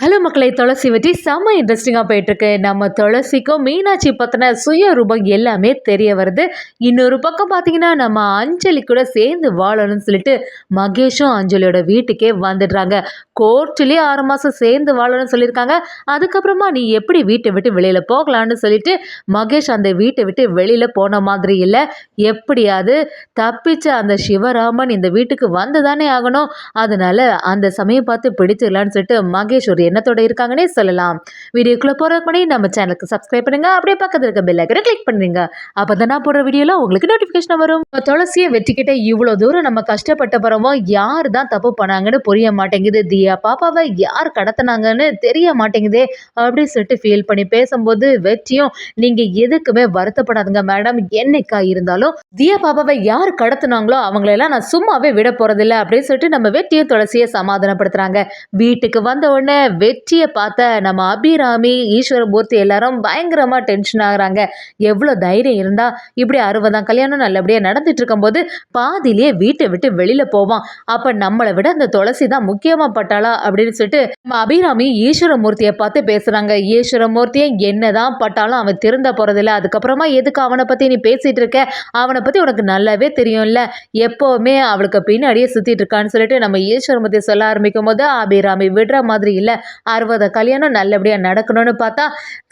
Hello மக்களை துளசி பற்றி செம்ம இன்ட்ரெஸ்டிங்காக போயிட்டுருக்கு. நம்ம துளசிக்கும் மீனாட்சி பற்றின சுய ரூபம் எல்லாமே தெரிய வருது. இன்னொரு பக்கம் பார்த்தீங்கன்னா நம்ம அஞ்சலி கூட சேர்ந்து வாழணும்னு சொல்லிட்டு மகேஷும் அஞ்சலியோட வீட்டுக்கே வந்துடுறாங்க. கோர்ட்லேயே ஆறு மாதம் சேர்ந்து வாழணும்னு சொல்லியிருக்காங்க. அதுக்கப்புறமா நீ எப்படி வீட்டை விட்டு வெளியில் போகலான்னு சொல்லிட்டு மகேஷ் அந்த வீட்டை விட்டு வெளியில் போன மாதிரி இல்லை. எப்படியாவது தப்பிச்ச அந்த சிவராமன் இந்த வீட்டுக்கு வந்து தானே ஆகணும். அதனால அந்த சமயம் பார்த்து பிடிச்சிடலான்னு சொல்லிட்டு மகேஷ் ஒரு எண்ணத்தோட இருக்காங்கன்னே சொல்லலாம். வீடியோக்குள்ளே போகிறதுக்கு முன்னாடி நம்ம சேனலுக்கு சப்ஸ்கிரைப் பண்ணுங்க. அப்படியே பக்கத்தில் இருக்க பெல் ஐக்கனை கிளிக் பண்ணுங்க அப்போ தான் நான் போடுற வீடியோலாம் உங்களுக்கு நோட்டிஃபிகேஷன் வரும். துளசியை வெற்றிக்கிட்ட இவ்வளோ தூரம் நம்ம கஷ்டப்பட்ட பிறமோ யார் தான் தப்பு பண்ணாங்கன்னு புரிய மாட்டேங்குது. தியா பாப்பாவை யார் கடத்தினாங்கன்னு தெரிய மாட்டேங்குதே அப்படின்னு சொல்லிட்டு ஃபீல் பண்ணி பேசும்போது வெற்றியும் நீங்கள் எதுக்குமே வருத்தப்படாதுங்க மேடம் என்னைக்கா இருந்தாலும் தியா பாப்பாவை யார் கடத்துனாங்களோ அவங்களெல்லாம் நான் சும்மாவே விட போகிறதில்ல அப்படின்னு சொல்லிட்டு நம்ம வெற்றியும் துளசியை சமாதானப்படுத்துகிறாங்க வீட்டுக்கு வந்த உடனே வெற்றியை பார்த்த நம்ம அபிராமி ஈஸ்வரமூர்த்தி எல்லாரும் பயங்கரமாக டென்ஷன் ஆகுறாங்க. எவ்வளோ தைரியம் இருந்தால் இப்படி அறுபதாம் கல்யாணம் நல்லபடியாக நடந்துட்டு இருக்கும்போது பாதியிலேயே வீட்டை விட்டு வெளியில் போவான். அப்போ நம்மளை விட அந்த துளசி தான் முக்கியமாக பட்டாளா அப்படின்னு சொல்லிட்டு நம்ம அபிராமி ஈஸ்வரமூர்த்தியை பார்த்து பேசுகிறாங்க ஈஸ்வரமூர்த்தியை என்னதான் பட்டாலும் அவன் திருந்த போகிறதில்ல அதுக்கப்புறமா எதுக்கு அவனை பற்றி நீ பேசிகிட்டு இருக்க? அவனை பற்றி உனக்கு நல்லாவே தெரியும்ல. எப்போவுமே அவளுக்கு பின்னாடியே சுற்றிட்டு இருக்கான்னு சொல்லிட்டு நம்ம ஈஸ்வரமூர்த்தி சொல்ல ஆரம்பிக்கும் போது அபிராமி விடுற மாதிரி இல்லை. அறுபது கல்யாணம் நல்லபடியாக நடக்கணும்னு பார்த்தா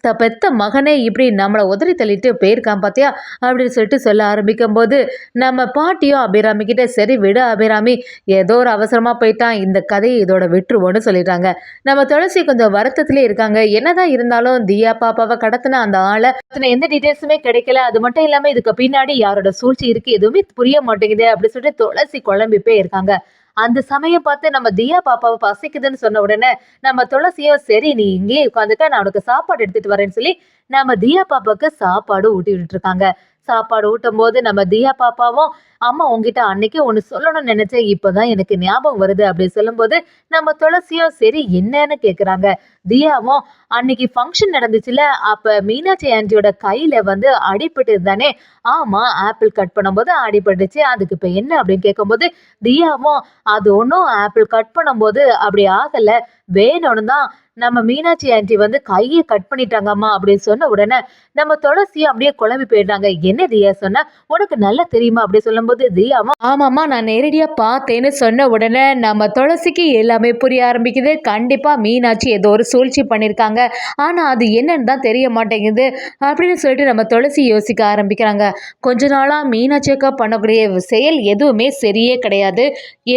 த பெத்த மகனே இப்படி நம்மளை உதறி தள்ளிட்டு போயிருக்கான் பார்த்தியா அப்படின்னு சொல்லிட்டு சொல்ல ஆரம்பிக்கும் போது நம்ம பாட்டியும் அபிராமி கிட்ட சரி விடு அபிராமி ஏதோ ஒரு அவசரமாக போயிட்டான் இந்த கதையை இதோட விட்டுருவோன்னு சொல்லிட்டாங்க. நம்ம துளசி கொஞ்சம் வருத்தத்திலே இருக்காங்க. என்னதான் இருந்தாலும் தியா பாப்பாவை கடத்தின அந்த ஆளை எந்த டீட்டெயில்ஸுமே கிடைக்கல. அது மட்டும் இல்லாமல் இதுக்கு பின்னாடி யாரோட சூழ்ச்சி இருக்குது எதுவுமே புரிய மாட்டேங்குது அப்படின்னு சொல்லிட்டு துளசி குழம்பி போய் இருக்காங்க. அந்த சமயம் பார்த்து நம்ம தியா பாப்பாவை பசிக்குதுன்னு சொன்ன உடனே நம்ம துளசியோ சரி நீ இங்கேயே உட்காந்துக்க நான் உனக்கு சாப்பாடு எடுத்துட்டு வரேன்னு சொல்லி நம்ம தியா பாப்பாவுக்கு சாப்பாடு ஊட்டி விட்டுருக்காங்க சாப்பாடு ஊட்டும் போது நம்ம தியா பாப்பாவும் அம்மா உங்ககிட்ட அன்னைக்கு ஒன்று சொல்லணும்னு நினைச்சேன். இப்போதான் எனக்கு ஞாபகம் வருது. அப்படின்னு சொல்லும்போது நம்ம துளசியும் சரி என்னன்னு கேட்குறாங்க தியாவும் அன்னைக்கு ஃபங்க்ஷன் நடந்துச்சுல அப்போ மீனாட்சி ஆண்டியோட கையில் வந்து அடிபட்டு தானே? ஆமாம் ஆப்பிள் கட் பண்ணும்போது அடிபட்டுச்சு. அதுக்கு இப்போ என்ன? அப்படின்னு கேட்கும்போது தியாவும் அது ஒன்றும் ஆப்பிள் கட் பண்ணும்போது அப்படி ஆகலை. வேணும்னு தான் நம்ம மீனாட்சி ஆண்டி வந்து கையை கட் பண்ணிட்டாங்கம்மா அப்படின்னு சொன்ன உடனே நம்ம துளசி அப்படியே குழம்பி போயிடுறாங்க. என்ன தியா சொன்ன? உனக்கு நல்லா தெரியுமா? அப்படி சொல்லும்போது தியாமா ஆமாம்மா நான் நேரடியாக பார்த்தேன்னு சொன்ன உடனே நம்ம துளசிக்கு எல்லாமே புரிய ஆரம்பிக்குது. கண்டிப்பாக மீனாட்சி ஏதோ ஒரு சூழ்ச்சி பண்ணியிருக்காங்க ஆனால் அது என்னன்னு தான் தெரிய மாட்டேங்குது. அப்படின்னு சொல்லிட்டு நம்ம துளசி யோசிக்க ஆரம்பிக்கிறாங்க. கொஞ்ச நாளாக மீனாட்சியக்கா பண்ணக்கூடிய செயல் எதுவுமே சரியே கிடையாது.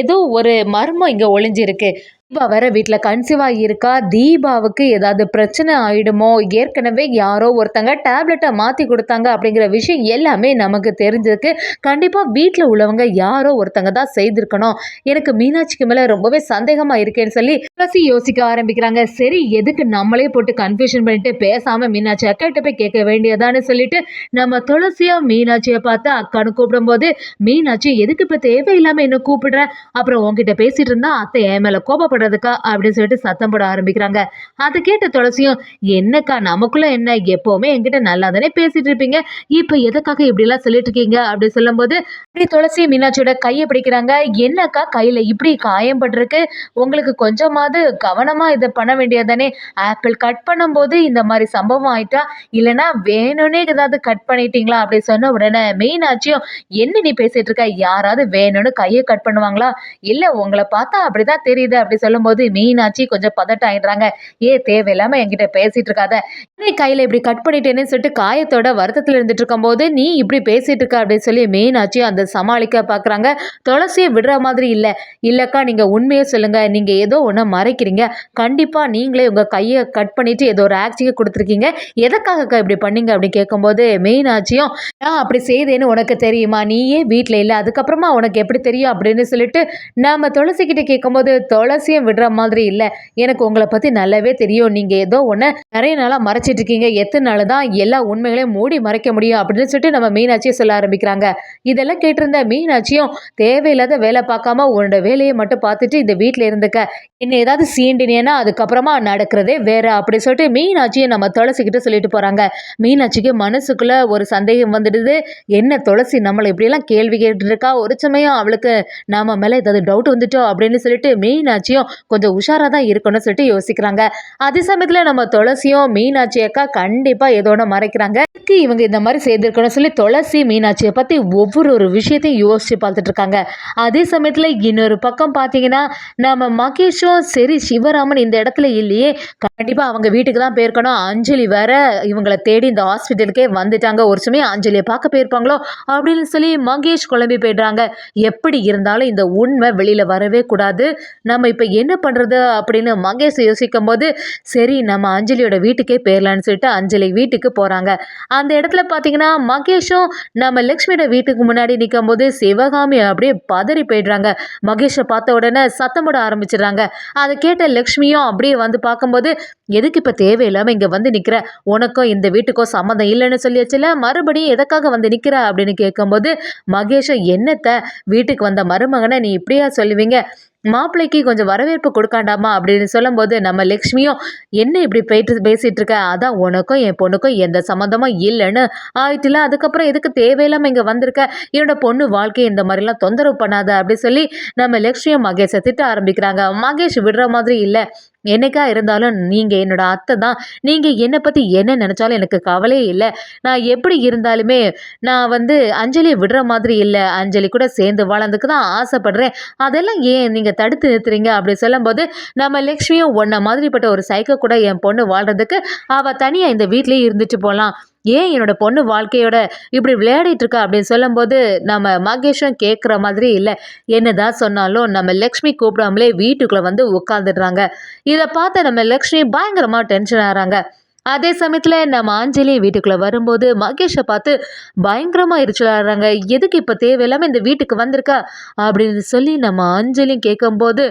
ஏதோ ஒரு மர்மம் இங்கே ஒளிஞ்சிருக்கு. தீபா வேற வீட்டில் கன்சீவாக இருக்கா தீபாவுக்கு ஏதாவது பிரச்சனை ஆயிடுமோ? ஏற்கனவே யாரோ ஒருத்தங்க டேப்லெட்டை மாற்றி கொடுத்தாங்க அப்படிங்கிற விஷயம் எல்லாமே நமக்கு தெரிஞ்சிருக்கு. கண்டிப்பாக வீட்டில் உள்ளவங்க யாரோ ஒருத்தங்க தான் செய்திருக்கணும். எனக்கு மீனாட்சிக்கு மேலே ரொம்பவே சந்தேகமாக இருக்கேன்னு சொல்லி துளசி யோசிக்க ஆரம்பிக்கிறாங்க. சரி எதுக்கு நம்மளே போட்டு கன்ஃபியூஷன் பண்ணிட்டு பேசாமல் மீனாட்சி அக்காட்ட போய் கேட்க வேண்டியதான்னு சொல்லிட்டு நம்ம துளசியும் மீனாட்சியை பார்த்து அக்கான்னு கூப்பிடும்போது மீனாட்சி எதுக்கு இப்போ தேவையில்லாமல் என்ன கூப்பிடுறேன் அப்புறம் உங்ககிட்ட பேசிட்டு இருந்தா அத்தை என் மேலே கோபப்பட கோவப்படுறதுக்கா அப்படின்னு சொல்லிட்டு சத்தம் போட ஆரம்பிக்கிறாங்க. அதை கேட்ட துளசியும் என்னக்கா நமக்குள்ள என்ன? எப்போவுமே என்கிட்ட நல்லா தானே பேசிட்டு இருப்பீங்க? இப்போ எதுக்காக இப்படிலாம் சொல்லிட்டு இருக்கீங்க? அப்படின்னு சொல்லும்போது அப்படி துளசி மீனாட்சியோட கையை பிடிக்கிறாங்க. என்னக்கா கையில் இப்படி காயம் பட்டிருக்கு? உங்களுக்கு கொஞ்சமாவது கவனமாக இதை பண்ண வேண்டியதானே ஆப்பிள் கட் பண்ணும்போது இந்த மாதிரி சம்பவம் ஆயிட்டா? இல்லைன்னா வேணும்னே ஏதாவது கட் பண்ணிட்டீங்களா? அப்படி சொன்ன உடனே மீனாட்சியும் என்ன நீ பேசிட்டு இருக்க? யாராவது வேணும்னு கையை கட் பண்ணுவாங்களா? இல்லை உங்களை பார்த்தா அப்படிதான் தெரியுது. அப்படி சொல்லும்போது மீனாட்சி கொஞ்சம் பதட்டம் ஆயிடுறாங்க. ஏ தேவையில்லாம என்கிட்ட பேசிட்டு இருக்காத. நீ கையில இப்படி கட் பண்ணிட்டேன்னு சொல்லிட்டு காயத்தோட வருத்தத்தில் இருந்துட்டு இருக்கும்போது நீ இப்படி பேசிட்டு இருக்க அப்படின்னு சொல்லி மீனாட்சி அந்த சமாளிக்க பாக்குறாங்க. துளசியை விடுற மாதிரி இல்லை. இல்லக்கா நீங்க உண்மையை சொல்லுங்க. நீங்க ஏதோ ஒன்று மறைக்கிறீங்க. கண்டிப்பா நீங்களே உங்க கையை கட் பண்ணிட்டு ஏதோ ஒரு ஆக்சியை கொடுத்துருக்கீங்க. எதுக்காகக்கா இப்படி பண்ணீங்க? அப்படின்னு கேட்கும்போது மீனாட்சியும் நான் அப்படி செய்தேன்னு உனக்கு தெரியுமா? நீயே வீட்டில் இல்லை. அதுக்கப்புறமா உனக்கு எப்படி தெரியும்? அப்படின்னு சொல்லிட்டு நம்ம துளசி கிட்ட கேட்கும்போது துளசி விஷயம் விடுற மாதிரி இல்லை. எனக்கு உங்களை பற்றி நல்லாவே தெரியும். நீங்கள் ஏதோ ஒன்று நிறைய நாளாக மறைச்சிட்டு இருக்கீங்க. எத்தனை நாள் தான் எல்லா உண்மைகளையும் மூடி மறைக்க முடியும் அப்படின்னு சொல்லிட்டு நம்ம மீனாட்சியை சொல்ல ஆரம்பிக்கிறாங்க. இதெல்லாம் கேட்டிருந்த மீனாட்சியும் தேவையில்லாத வேலை பார்க்காம உன்னோட வேலையை மட்டும் பார்த்துட்டு இந்த வீட்டில் இருந்துக்க. என்ன ஏதாவது சீண்டினேன்னா அதுக்கப்புறமா நடக்கிறதே வேற அப்படி சொல்லிட்டு மீனாட்சியை நம்ம துளசிக்கிட்ட சொல்லிட்டு போகிறாங்க மீனாட்சிக்கு மனசுக்குள்ளே ஒரு சந்தேகம் வந்துடுது. என்ன துளசி நம்மளை இப்படியெல்லாம் கேள்வி கேட்டுருக்கா ஒரு சமயம் அவளுக்கு நாம மேலே ஏதாவது டவுட் வந்துட்டோ அப்படின்னு சொல்லிட்டு மீனாட்சியும் கொஞ்சம் உஷாராக தான் இருக்கணும்னு சொல்லிட்டு யோசிக்கிறாங்க. அதே சமயத்தில் நம்ம துளசியும் மீனாட்சி அக்கா கண்டிப்பாக ஏதோ ஒன்று மறைக்கிறாங்க. இதுக்கு இவங்க இந்த மாதிரி செய்திருக்கணும் சொல்லி துளசி மீனாட்சியை பற்றி ஒவ்வொரு ஒரு விஷயத்தையும் யோசிச்சு பார்த்துட்டு இருக்காங்க. அதே சமயத்தில் இன்னொரு பக்கம் பார்த்தீங்கன்னா நம்ம மகேஷும் சரி சிவராமன் இந்த இடத்துல இல்லையே கண்டிப்பாக அவங்க வீட்டுக்கு தான் போயிருக்கணும். அஞ்சலி வேற இவங்களை தேடி இந்த ஹாஸ்பிட்டலுக்கே வந்துட்டாங்க. ஒரு சமயம் அஞ்சலியை பார்க்க போயிருப்பாங்களோ அப்படின்னு சொல்லி மகேஷ் குழம்பி போயிடுறாங்க. எப்படி இருந்தாலும் இந்த உண்மை வெளியில் வரவே கூடாது. நம்ம இப்போ என்ன பண்ணுறது அப்படின்னு மகேஷ் யோசிக்கும் போது சரி நம்ம அஞ்சலியோட வீட்டுக்கே போயிடலான்னு சொல்லிட்டு அஞ்சலி வீட்டுக்கு போகிறாங்க அந்த இடத்துல பார்த்தீங்கன்னா மகேஷும் நம்ம லக்ஷ்மியோட வீட்டுக்கு முன்னாடி நிற்கும் போது சிவகாமி அப்படியே பதறி போயிடுறாங்க. மகேஷை பார்த்த உடனே சத்தம் போட ஆரம்பிச்சிடுறாங்க. அதை கேட்ட லக்ஷ்மியும் அப்படியே வந்து பார்க்கும்போது எதுக்கு இப்போ தேவையில்லாமல் இங்கே வந்து நிற்கிற உனக்கும் இந்த வீட்டுக்கும் சம்மந்தம் இல்லைன்னு சொல்லியாச்சுல? மறுபடியும் எதுக்காக வந்து நிற்கிற அப்படின்னு கேட்கும்போது மகேஷும் என்னத்தை? வீட்டுக்கு வந்த மருமகனை நீ இப்படியா சொல்லுவீங்க? மாப்பிள்ளைக்கு கொஞ்சம் வரவேற்பு கொடுக்காண்டாமா அப்படின்னு சொல்லும்போது நம்ம லக்ஷ்மியும் என்ன இப்படி போயிட்டு பேசிகிட்டு இருக்க அதான் உனக்கும் என் பொண்ணுக்கும் எந்த சம்மந்தமும் இல்லைன்னு. ஆயிட்டுல அதுக்கப்புறம் எதுக்கு தேவையில்லாமல் இங்கே வந்திருக்க? என்னோட பொண்ணு வாழ்க்கையை இந்த மாதிரிலாம் தொந்தரவு பண்ணாத அப்படி சொல்லி நம்ம லக்ஷ்மியும் மகேஷை திட்ட ஆரம்பிக்கிறாங்க. மகேஷ் விடுற மாதிரி இல்லை. என்னைக்காக இருந்தாலும் நீங்கள் என்னோட அத்தை தான். நீங்கள் என்னை பற்றி என்ன நினச்சாலும் எனக்கு கவலையே இல்லை. நான் எப்படி இருந்தாலுமே நான் வந்து அஞ்சலியை விடுற மாதிரி இல்லை. அஞ்சலி கூட சேர்ந்து வாழ்றதுக்கு தான் ஆசைப்படுறேன். அதெல்லாம் ஏன் நீங்கள் தடுத்து நிறுத்துறீங்க? அப்படி சொல்லும்போது நம்ம லக்ஷ்மியும் ஒன்றை மாதிரிப்பட்ட ஒரு சைக்கோ கூட என் பொண்ணு வாழ்கிறதுக்கு அவள் தனியாக இந்த வீட்லேயே இருந்துட்டு போகலாம் ஏன் என்னோட பொண்ணு வாழ்க்கையோட இப்படி விளையாடிட்டு இருக்கா அப்படின்னு சொல்லும்போது நம்ம மகேஷும் கேட்குற மாதிரி இல்லை. என்னதான் சொன்னாலும் நம்ம லக்ஷ்மி கூப்பிடாமலே வீட்டுக்குள்ளே வந்து உட்காந்துடுறாங்க இதை பார்த்து நம்ம லக்ஷ்மி பயங்கரமாக டென்ஷன் ஆகிறாங்க. அதே சமயத்தில் நம்ம அஞ்சலி வீட்டுக்குள்ளே வரும்போது மகேஷை பார்த்து பயங்கரமாக எரிச்சலாடுறாங்க. எதுக்கு இப்போ தேவையில்லாமல் இந்த வீட்டுக்கு வந்திருக்கா? அப்படின்னு சொல்லி நம்ம அஞ்சலியும் கேட்கும்போது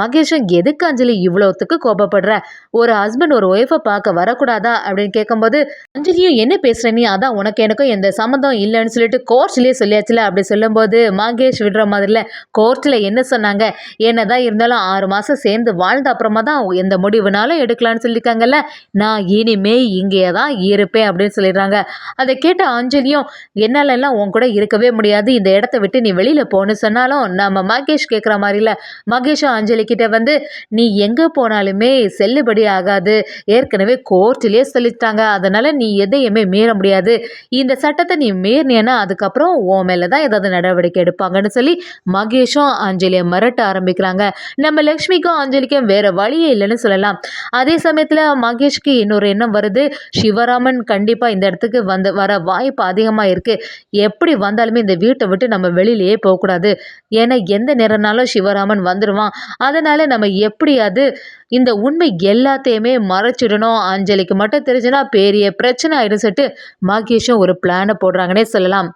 மகேஷும் எதுக்கு அஞ்சலி இவ்வளோத்துக்கு கோபப்படுற? ஒரு ஹஸ்பண்ட் ஒரு ஒய்ஃபை பார்க்க வரக்கூடாதா? அப்படின்னு கேட்கும்போது அஞ்சலியும் என்ன பேசுகிற நீ? அதான் உனக்கு எனக்கும் எந்த சம்மந்தம் இல்லைன்னு சொல்லிட்டு கோர்ட்ஸ்லேயே சொல்லியாச்சுல? அப்படி சொல்லும்போது மகேஷ் விடுற மாதிரில கோர்ட்டில் என்ன சொன்னாங்க? என்னதான் இருந்தாலும் ஆறு மாதம் சேர்ந்து வாழ்ந்த அப்புறமா தான் எந்த முடிவுனாலும் எடுக்கலான்னு சொல்லியிருக்காங்கல்ல? நான் இனிமே இங்கே தான் இருப்பேன் அப்படின்னு சொல்லிடுறாங்க. அதை கேட்ட அஞ்சலியும் என்னாலெல்லாம் உன் கூட இருக்கவே முடியாது. இந்த இடத்த விட்டு நீ வெளியில் போன்னு சொன்னாலும் நம்ம மகேஷ் கேட்குற மாதிரில மகேஷும் அஞ்சலி கிட்ட வந்து நீ எங்கே போனாலுமே செல்லுபடி ஆகாது. ஏற்கனவே கோர்ட்டிலே சொல்லிட்டாங்க. அதனால் நீ எதையுமே மீற முடியாது. இந்த சட்டத்தை நீ மீறினேன்னா அதுக்கப்புறம் உன் மேலே தான் ஏதாவது நடவடிக்கை எடுப்பாங்கன்னு சொல்லி மகேஷும் அஞ்சலியை மிரட்ட ஆரம்பிக்கிறாங்க. நம்ம லக்ஷ்மிக்கும் அஞ்சலிக்கும் வேறு வழியே இல்லைன்னு சொல்லலாம். அதே சமயத்தில் மகேஷ்க்கு இன்னொரு எண்ணம் வருது. சிவராமன் கண்டிப்பாக இந்த இடத்துக்கு வந்து வர வாய்ப்பு அதிகமாக இருக்குது எப்படி வந்தாலுமே இந்த வீட்டை விட்டு நம்ம வெளியிலேயே போகக்கூடாது. ஏன்னா எந்த நேரம்னாலும் சிவராமன் வந்துடுவான் அதனால் நம்ம எப்படியாவது இந்த உண்மை எல்லாத்தையுமே மறைச்சிடணும். அஞ்சலிக்கு மட்டும் தெரிஞ்சுன்னா பெரிய பிரச்சனை ஆயிடும் சொல்லிட்டு மகேஷும் ஒரு பிளானை போடுறாங்கன்னே சொல்லலாம்.